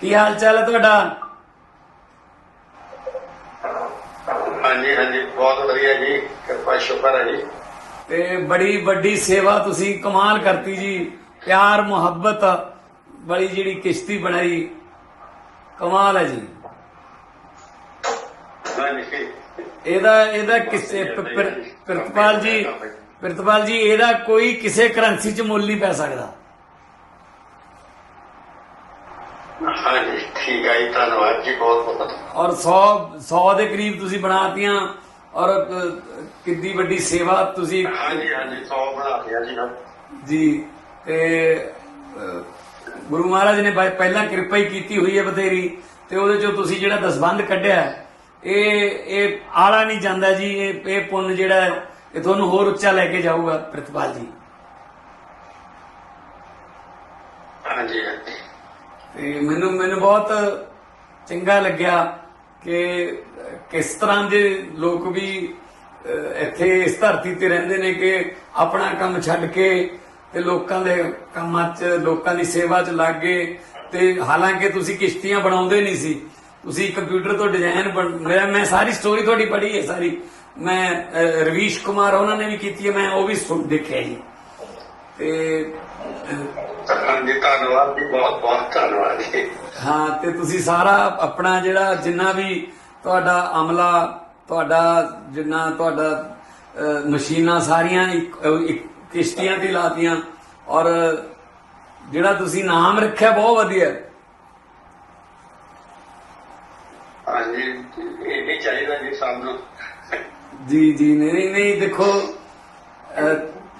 ਕੀ ਹਾਲ ਚਾਲ ਹੈ ਤੁਹਾਡਾ? ਹਾਂਜੀ ਹਾਂਜੀ ਬਹੁਤ ਵਧੀਆ ਜੀ ਕਿਰਪਾ ਸ਼ੁਕਰ ਹੈ ਜੀ। ਤੇ ਬੜੀ ਵੱਡੀ ਸੇਵਾ ਤੁਸੀਂ ਕਮਾਲ ਕਰਤੀ ਜੀ ਪਿਆਰ ਮੁਹੱਬਤ ਬੜੀ ਜਿਹੜੀ ਕਿਸ਼ਤੀ ਬਣਾਈ ਕਮਾਲ ਹੈ ਜੀ। ਇਹਦਾ ਇਹਦਾ ਕਿਸੇ ਪ੍ਰਿਤਪਾਲ ਜੀ। ਪ੍ਰਿਤਪਾਲ ਜੀ ਇਹਦਾ ਕੋਈ ਕਿਸੇ ਕਰੰਸੀ 'ਚ ਮੁੱਲ ਨਹੀਂ ਪੈ ਸਕਦਾ। ਹਾਂਜੀ ਠੀਕ ਹੈ ਜੀ ਧੰਨਵਾਦ ਜੀ ਬਹੁਤ ਬਹੁਤ ਔਰ 100 100 ਦੇ ਕਰੀਬ ਤੁਸੀਂ ਬਣਾਤੀਆਂ ਔਰ ਵੱਡੀ ਸੇਵਾ ਤੁਸੀਂ ਹਾਂਜੀ ਹਾਂਜੀ 100 ਬਣਾ ਦਿਆ ਜੀ ਤੇ ਗੁਰੂ ਮਹਾਰਾਜ ਨੇ ਪਹਿਲਾਂ ਕਿਰਪਾ ਹੀ ਕੀਤੀ ਹੋਈ ਹੈ ਬਥੇਰੀ ਤੇ ਉਹਦੇ ਚੋਂ ਤੁਸੀਂ ਜਿਹੜਾ ਦਸਬੰਧ ਕੱਢਿਆ ਇਹ ਇਹ ਆਲਾ ਨਹੀਂ ਜਾਂਦਾ ਜੀ ਇਹ ਇਹ ਪੁੰਨ ਜਿਹੜਾ ਇਹ ਤੁਹਾਨੂੰ ਹੋਰ ਉੱਚਾ ਲੈ ਕੇ ਜਾਊਗਾ ਪ੍ਰਿਤਪਾਲ ਜੀ। ਹਾਂਜੀ ਹਾਂਜੀ। ਤੇ ਮੈਨੂੰ ਮੈਨੂੰ ਬਹੁਤ ਚੰਗਾ ਲੱਗਿਆ ਕਿ ਕਿਸ ਤਰ੍ਹਾਂ ਦੇ ਲੋਕ ਵੀ ਇੱਥੇ ਇਸ ਧਰਤੀ ਤੇ ਰਹਿੰਦੇ ਨੇ ਕਿ ਆਪਣਾ ਕੰਮ ਛੱਡ ਕੇ ਤੇ ਲੋਕਾਂ ਦੇ ਕੰਮਾਂ 'ਚ, ਲੋਕਾਂ ਦੀ ਸੇਵਾ 'ਚ ਲੱਗ ਗਏ। ਤੇ ਹਾਲਾਂਕਿ ਤੁਸੀਂ ਕਿਸ਼ਤੀਆਂ ਬਣਾਉਂਦੇ ਨਹੀਂ ਸੀ। ਤੁਸੀਂ ਕੰਪਿਊਟਰ ਤੋਂ ਡਿਜ਼ਾਈਨ ਮੈਂ ਮੈਂ ਸਾਰੀ ਸਟੋਰੀ ਤੁਹਾਡੀ ਪੜ੍ਹੀ ਹੈ ਸਾਰੀ। ਮੈਂ ਰਵੀਸ਼ ਕੁਮਾਰ, ਉਹਨਾਂ ਨੇ ਵੀ ਕੀਤੀ ਹੈ, ਮੈਂ ਉਹ ਵੀ ਸੁਣ, ਦੇਖਿਆ ਜੀ। ਤੇ ਹਾਂਜੀ ਧੰਨਵਾਦ ਜੀ ਬਹੁਤ ਬਹੁਤ ਧੰਨਵਾਦ ਜੀ। ਹਾਂ ਤੇ ਤੁਸੀਂ ਸਾਰਾ ਆਪਣਾ ਜਿਹੜਾ ਜਿੰਨਾ ਵੀ ਤੁਹਾਡਾ ਅਮਲਾ ਤੁਹਾਡਾ ਜਿੰਨਾ ਤੁਹਾਡਾ ਮਸ਼ੀਨਾਂ ਸਾਰੀਆਂ ਕਿਸ਼ਤੀਆਂ ਤੇ ਲਾਤੀਆਂ ਔਰ ਜਿਹੜਾ ਤੁਸੀਂ ਨਾਮ ਰੱਖਿਆ ਬਹੁਤ ਵਧੀਆ। ਹਾਂਜੀ ਇਹ ਚਾਹੀਦਾ ਜੀ ਸਾਨੂੰ ਜੀ ਜੀ ਨਹੀਂ ਨਹੀਂ ਦੇਖੋ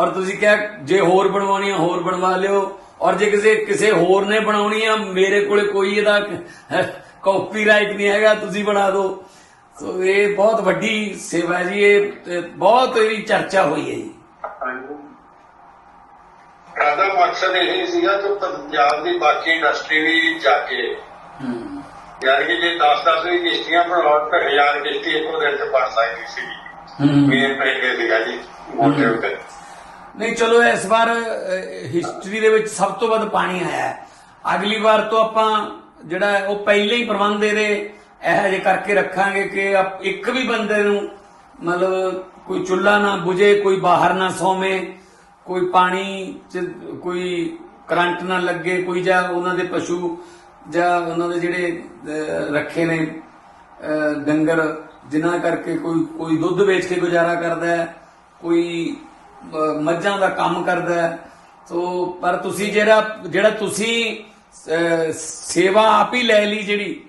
ਔਰ ਤੁਸੀਂ ਕਿਹਾ ਜੇ ਹੋਰ ਬਣਵਾਉਣੀ ਆ ਹੋਰ ਬਣਵਾ ਲਿਓ। ਔਰ ਜੇ ਕਿਸੇ ਕਿਸੇ ਹੋਰ ਨੇ ਬਣਾਉਣੀ ਆ ਮੇਰੇ ਕੋਲੇ ਕੋਈ ਇਹਦਾ ਕਾਪੀਰਾਈਟ ਨਹੀਂ ਹੈਗਾ ਤੁਸੀਂ ਬਣਾ ਦਿਓ। ਸੋ ਇਹ ਬਹੁਤ ਵੱਡੀ ਸੇਵਾ ਹੈ ਜੀ ਇਹ ਬਹੁਤ ਇਹਦੀ ਚਰਚਾ ਹੋਈ ਹੈ ਜੀ। ਸਾਡਾ ਮਕਸਦ ਇਹ ਸੀਗਾ ਕਿ ਪੰਜਾਬ ਦੀ ਬਾਕੀ ਇੰਡਸਟਰੀ ਵੀ ਜਾ ਕੇ। ਯਾਨੀ ਕਿ ਜੇ 10-10 ਵੀ ਕਿਸ਼ਤੀਆਂ ਬਣਾਉਣ ਤਾਂ ਹਜ਼ਾਰ ਕਿਸ਼ਤੀ ਇੱਕੋ ਦਿਨ 'ਚ ਬਣ ਸਕਦੀ ਸੀ ਮੇਨ ਪਹਿਲੇ ਸੀਗਾ ਜੀ ਮੋਟੇ ਉੱਤੇ। ਨਹੀਂ, ਚਲੋ ਇਸ ਵਾਰ ਹਿਸਟਰੀ ਦੇ ਵਿੱਚ ਸਭ ਤੋਂ ਵੱਧ ਪਾਣੀ ਆਇਆ ਹੈ। ਅਗਲੀ ਵਾਰ ਤੋਂ ਆਪਾਂ ਜਿਹੜਾ ਉਹ ਪਹਿਲੇ ਹੀ ਪ੍ਰਬੰਧ ਇਹਦੇ ਇਹੋ ਜਿਹੇ ਕਰਕੇ ਰੱਖਾਂਗੇ ਕਿ ਆਪ- ਇੱਕ ਵੀ ਬੰਦੇ ਨੂੰ ਮਤਲਬ ਕੋਈ ਚੁੱਲ੍ਹਾ ਨਾ ਬੁਝੇ, ਕੋਈ ਬਾਹਰ ਨਾ ਸੌਵੇਂ, ਕੋਈ ਪਾਣੀ ਚ, ਕੋਈ ਕਰੰਟ ਨਾ ਲੱਗੇ, ਕੋਈ ਜਾਂ ਉਹਨਾਂ ਦੇ ਪਸ਼ੂ ਜਾਂ ਉਹਨਾਂ ਦੇ ਜਿਹੜੇ ਰੱਖੇ ਨੇ ਡੰਗਰ, ਜਿਨ੍ਹਾਂ ਕਰਕੇ ਕੋਈ ਕੋਈ ਦੁੱਧ ਵੇਚ ਕੇ ਗੁਜ਼ਾਰਾ ਕਰਦਾ ਹੈ, ਕੋਈ ਮੱਝਾਂ ਦਾ ਕੰਮ ਕਰਦਾ ਹੈ। ਸੋ, ਪਰ ਤੁਸੀਂ ਜਿਹੜਾ ਜਿਹੜਾ ਤੁਸੀਂ ਸੇਵਾ ਆਪ ਹੀ ਲੈ ਲਈ ਜਿਹੜੀ,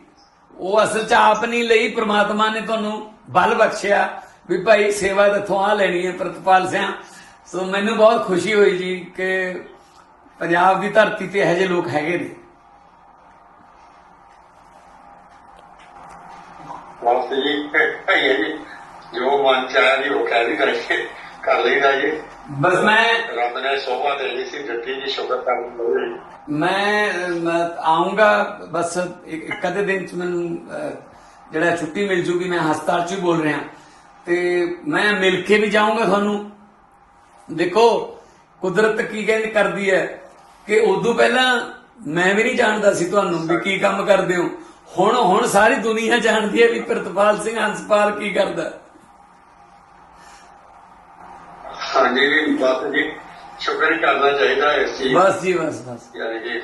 ਉਹ ਅਸਲ 'ਚ ਆਪ ਨਹੀਂ ਲਈ, ਪ੍ਰਮਾਤਮਾ ਨੇ ਤੁਹਾਨੂੰ ਬਲ ਬਖਸ਼ਿਆ ਵੀ ਭਾਈ ਸੇਵਾ ਇੱਥੋਂ ਆ ਲੈਣੀ ਹੈ ਪ੍ਰਤਪਾਲ ਸਿਆ। ਸੋ, ਮੈਨੂੰ ਬਹੁਤ ਖੁਸ਼ੀ ਹੋਈ ਜੀ ਕਿ ਪੰਜਾਬ ਦੀ ਧਰਤੀ ਤੇ ਇਹੋ ਜਿਹੇ ਲੋਕ ਹੈਗੇ ਨੇ। ਬਹੁਤ ਜੀ ਹੈ ਜੀ, ਜੋ ਮਨ ਚ ਜੀ, ਉਹ ਕਹਿ ਵੀ ਕਰਕੇ ਕਰ ਲਈਦਾ ਜੀ। ਬਸ ਮੈਂ ਰੱਬ ਨੇ ਸੋਭਾ ਦੇ ਦਿੱਤੀ ਸੀ ਦਿੱਤੀ ਜੀ ਸ਼ੁਕਰ ਕਰਨ ਲਈ ਮੈਂ ਆਉਂਗਾ ਬਸ ਅੱਧੇ ਦਿਨ ਚ ਮੈਨੂੰ ਜਿਹੜਾ ਛੁੱਟੀ ਮਿਲ ਜੂਗੀ ਮੈਂ ਹਸਪਤਾਲ ਚ ਹੀ ਬੋਲ ਰਿਹਾ। ਤੇ ਮੈਂ ਮਿਲ ਕੇ ਵੀ ਜਾਊਂਗਾ ਤੁਹਾਨੂੰ। ਦੇਖੋ ਕੁਦਰਤ ਕੀ ਕਹਿੰਦੀ ਕਰਦੀ ਹੈ ਕਿ ਉਦੋਂ ਪਹਿਲਾਂ ਮੈਂ ਵੀ ਨਹੀਂ ਜਾਣਦਾ ਸੀ ਤੁਹਾਨੂੰ ਵੀ ਕੀ ਕੰਮ ਕਰਦੇ ਹੋ। ਹੁਣ ਹੁਣ ਸਾਰੀ ਦੁਨੀਆ ਜਾਣਦੀ ਹੈ ਵੀ ਪ੍ਰਿਤਪਾਲ ਸਿੰਘ ਹੰਸਪਾਲ ਕੀ ਕਰਦਾ। ਹਾਂਜੀ ਜੀ ਬਸ ਜੀ ਸ਼ੁਕਰ ਕਰਨਾ ਚਾਹੀਦਾ ਇਸ ਚੀਜ਼ ਬਸ ਜੀ ਬਸ ਬਸ। ਯਾਨੀ ਕਿ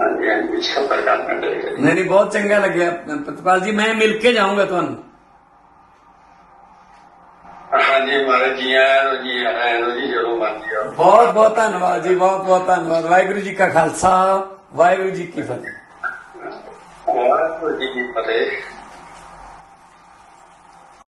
ਹਾਂਜੀ ਹਾਂਜੀ ਸ਼ੁਕਰ ਕਰਨਾ ਚਾਹੀਦਾ। ਨਹੀਂ ਨਹੀਂ ਬਹੁਤ ਚੰਗਾ ਲੱਗਿਆ ਪ੍ਰਿਤਪਾਲ ਜੀ ਮੈਂ ਮਿਲ ਕੇ ਜਾਊਂਗਾ ਤੁਹਾਨੂੰ। ਹਾਂਜੀ ਮਹਾਰਾਜ ਜੀ ਆਇਆਂ ਜੀ ਆਇਆਂ ਜੀ ਜਦੋਂ ਮਰਜ਼ੀ ਆਓ। ਬਹੁਤ ਬਹੁਤ ਧੰਨਵਾਦ ਜੀ ਬਹੁਤ ਬਹੁਤ ਧੰਨਵਾਦ। ਵਾਹਿਗੁਰੂ ਜੀ ਕਾ ਖਾਲਸਾ ਵਾਹਿਗੁਰੂ ਜੀ ਕੀ ਫਤਿਹ। ਵਾਹਿਗੁਰੂ ਜੀ ਕੀ ਫਤਿਹ।